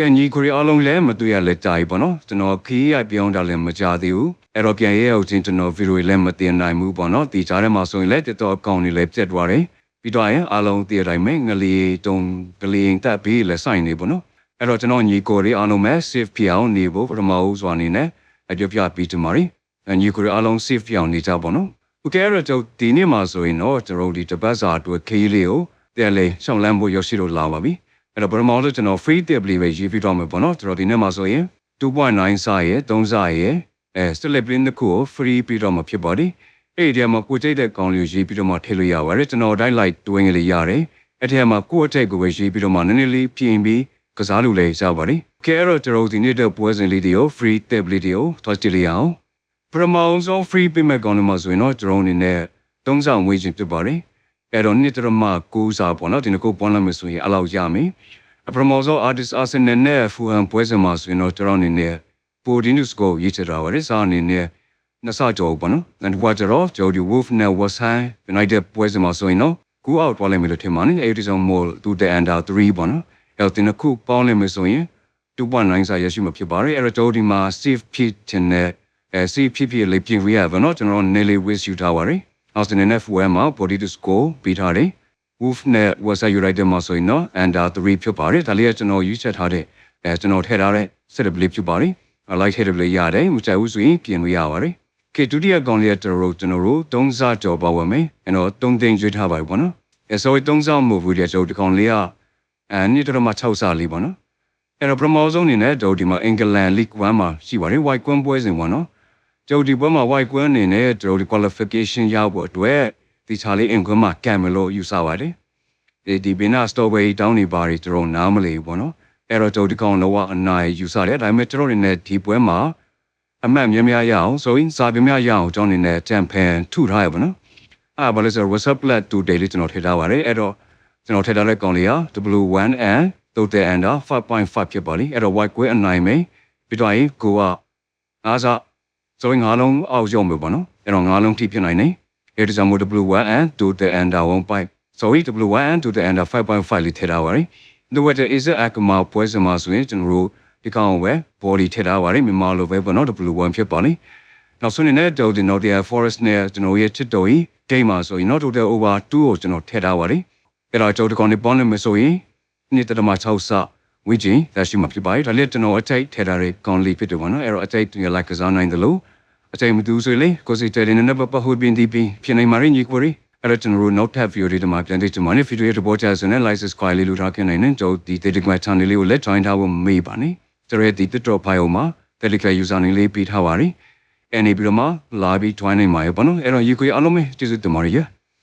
ကဲညီကိုရီအားလုံးလည်းမတွေ့ရလဲကြာပြီပေါ့နော်ကျွန်တော်ခီးရိုက်ပြောင်းတာလည်းမကြသေးဘူးအဲ့တော့ပြန်ရဲအောင်ချင်းကျွန်တော်ဗီဒီယိုလည်းမတင်နိုင်ဘူးပေါ့နော်ဒီကြားထဲမှာဆိုရင်လည်း TikTok အကောင့်တွေလည်းပြတ်သွားတယ်ပြီးတော့ရင်အားလုံးတည်ရတိုင်းမဲ့ငလီတုံကလေးတက်ပြီးလည်းစိုင်နေပေါ့နော်အဲ့တော့ကျွန်တော်ညီကိုရီအားလုံးမဲ့ safe ဖြစ်အောင်နေဖို့ပထမဦးစွာအနေနဲ့အပြုတ်ပြပြီးတင်ပါတယ်ညီကိုရီအားလုံး safe ဖြစ်အောင်နေကြပေါ့နော်ဟုတ်ကဲ့တော့ကျွန်တော်ဒီနေ့မှာဆိုရင်တော့ကျွန်တော်ဒီတပတ်စာအတွက်ခီးလေးကိုတယ်လေရှောင်းလန်းဖို့ရရှိလို့လာပါပြီ အဲ့တော့ပထမဆုံးကျွန်တော် free tip လေးပဲရေးပြတော့မယ်ပေါ့နော်ကျွန်တော်ဒီနေ့မှာဆိုရင်2.9စာရဲ့3စာရဲ့အဲ slip link တစ်ခုကို free ပြီးတော့မှဖြစ်ပါတယ်အဲ့ဒီထဲမှာကိုကြိတ်တဲ့ကောင်လေးကိုရေးပြီးတော့မှထည့်လို့ရပါတယ်ကျွန်တော်တိုင်း like တွင်းကလေးရတယ်အဲ့ဒီထဲမှာကိုယ့်အထက်ကိုပဲရေးပြီးတော့မှနည်းနည်းလေးပြင်ပြီးကစားလို့လည်းရပါတယ်ကဲအဲ့တော့ကျွန်တော်ဒီနေ့တဲ့ပွဲစဉ်လေးတွေကို free tip လေးတွေကိုတွားကြည့်လိုက်အောင်ပထမဆုံး free payment ကောင်လေးမှာဆိုရင်တော့ကျွန်တော်အနေနဲ့3ဆောင်ဝေးခြင်းဖြစ်ပါတယ် အဲ့တော့နှစ်တရမ9စာပေါ့နော်ဒီနေ့ကိုပွန်းလာမယ်ဆိုရင်အလောက်ရမယ်အပရမောဇော artist arsenal နဲ့ဖူဟန်ပွဲစဉ်မှာဆိုရင်တော့ကျွန်တော်အနေနဲ့ပိုဒီနုစ်ကိုရေးချတာပါလေစာအနေနဲ့နှစ်ဆကြော်ပေါ့နော်။ and what တော့ဂျိုဒီ wolf နဲ့ was high united ပွဲစဉ်မှာဆိုရင်တော့ကူအောက်သွားလိမ့်မယ်လို့ထင်ပါတယ်။အဲဒီဆောင် mall သူတဲ့ under 3ပေါ့နော်။အဲ့တော့ဒီခုပေါင်းလိမ့်မယ်ဆိုရင်2.9စာရရှိမှာဖြစ်ပါတယ်။အဲ့တော့ဒီမှာ safe ဖြစ်တဲ့အဲ safe ဖြစ်ဖြစ်လေးပြင်ရရပါတော့ကျွန်တော် nearly wish you ထားပါတယ်။ Austin NF ဝဲမှာ body to score ပြီးထားတယ်။ wolf နဲ့ was united မှာဆိုရင်တော့ under 3ဖြစ်ပါတယ်။ဒါလေးကကျွန်တော်ယူချက်ထားတဲ့အဲကျွန်တော်ထည့်ထားတဲ့ set up လေးဖြစ်ပါတယ်။ like ထည့်တယ်လေးရတယ်မကြိုက်ဘူးဆိုရင်ပြင်လို့ရပါတယ်။ကဲဒုတိယကောင်လေးကကျွန်တော်တို့ကျွန်တော်တို့သုံးစားကြော်ပါဝယ်မယ်။အဲ့တော့သုံးသိန်းကျွေးထားပါပြီပေါ့နော်။အဲဆိုရင်သုံးစားမဟုတ်ဘူးတဲ့ကျွန်တော်ဒီကောင်လေးကအဲနှစ်တော်မှ6စားလေးပေါ့နော်။အဲ့တော့ပထမဆုံးအနေနဲ့တို့ဒီမှာအင်္ဂလန်လိဂ်1မှာရှိပါတယ် white ကွန်းပွဲစဉ်ပေါ့နော်။ ကျွန်တော်ဒီပွဲမှာ white ကွန်းအနေနဲ့ကျွန်တော်ဒီ qualification ရဖို့အတွက်ဒီချာလေးအင်ကွန်းမှာကံမလို့ယူဆပါတယ်။ဒီဒီဘင်းနာ strawberry တောင်းနေပါတယ်ကျွန်တော်နားမလည်ဘူးပေါ့နော်။အဲ့တော့တို့ဒီကောင်လောကအနိုင်ယူဆတယ်ဒါပေမဲ့ကျွန်တော်အနေနဲ့ဒီပွဲမှာအမှတ်များများရအောင်ဆိုရင်စာပြများရအောင်ကျွန်တော်အနေနဲ့တမ်ဖန်ထုထားရပါနော်။အဲ့ဘာလဲဆိုတော့ WhatsApp plat 2 daily ကျွန်တော်ထည့်ထားပါတယ်အဲ့တော့ကျွန်တော်ထည့်ထားတဲ့ကောင်လေးက W1N တိုးတဲ့ under 5.5ဖြစ်ပါလိအဲ့တော့ white ကွဲအနိုင်မယ်ပြီးတော့ရင်ကိုကအားစား ဆိုရင်ငါးလုံးအောက်ရုံပဲပေါ့နော်အဲ့တော့ငါးလုံးထိဖြစ်နိုင်နေအဲ့ဒါကြောင့်မို့ W1N တိုးတဲ့ under 1.5 sorry W1N တိုးတဲ့ under 5.5လေးထည့်ထားပါတယ်ဒီဝက် is it အကမပွဲစမှာဆိုရင်ကျွန်တော်တို့ဒီကောင်ကိုပဲ body ထည့်ထားပါတယ်မြန်မာလိုပဲပေါ့နော် W1 ဖြစ်ပါလိနောက်ဆုံးနေတဲ့ Dodi Nodia Forest နဲ့ကျွန်တော်ရဲ့ချစ်တော်ကြီး game မှာဆိုရင်တော့ total over 2ကိုကျွန်တော်ထည့်ထားပါတယ်အဲ့တော့ကျွန်တော်ဒီကောင်လေးပေါင်းလိုက်မယ်ဆိုရင်နှစ်တမ6ဆ ဝီဂျင်ဒါရှိမှာဖြစ်ပါတယ်ဒါလည်းကျွန်တော်အထိတ်ထည့်ထားတဲ့ကောင်လေးဖြစ်တယ်ပေါ့နော်အဲ့တော့အထိတ်တွေ like ကစားနိုင်တယ်လို့အထိတ်မတူဆိုရင်လေကိုစီတဲနေနေပပဟိုဘင်းဒီပီဖြစ်နေမှာရင်းကြီးကိုရီအဲ့တော့ကျွန်တော်တို့ note tab view တွေမှာပြန်ကြည့်ချင်ပါတယ် video တွေပေါ်ကြဆိုရင် license file လေးလိုထားခင်နိုင်နေကျွန်တော်ဒီ Telegram channel လေးကိုလက် join ထားဖို့မေးပါနဲ့ကျွန်တော်ဒီ TikTok file မှာ Telegram user name လေးပေးထားပါတယ်အဲ့နေပြီးတော့မှလာပြီး join နိုင်မှာရပေါ့နော်အဲ့တော့ you ကိုအားလုံးပဲကျေးဇူးတင်ပါတယ်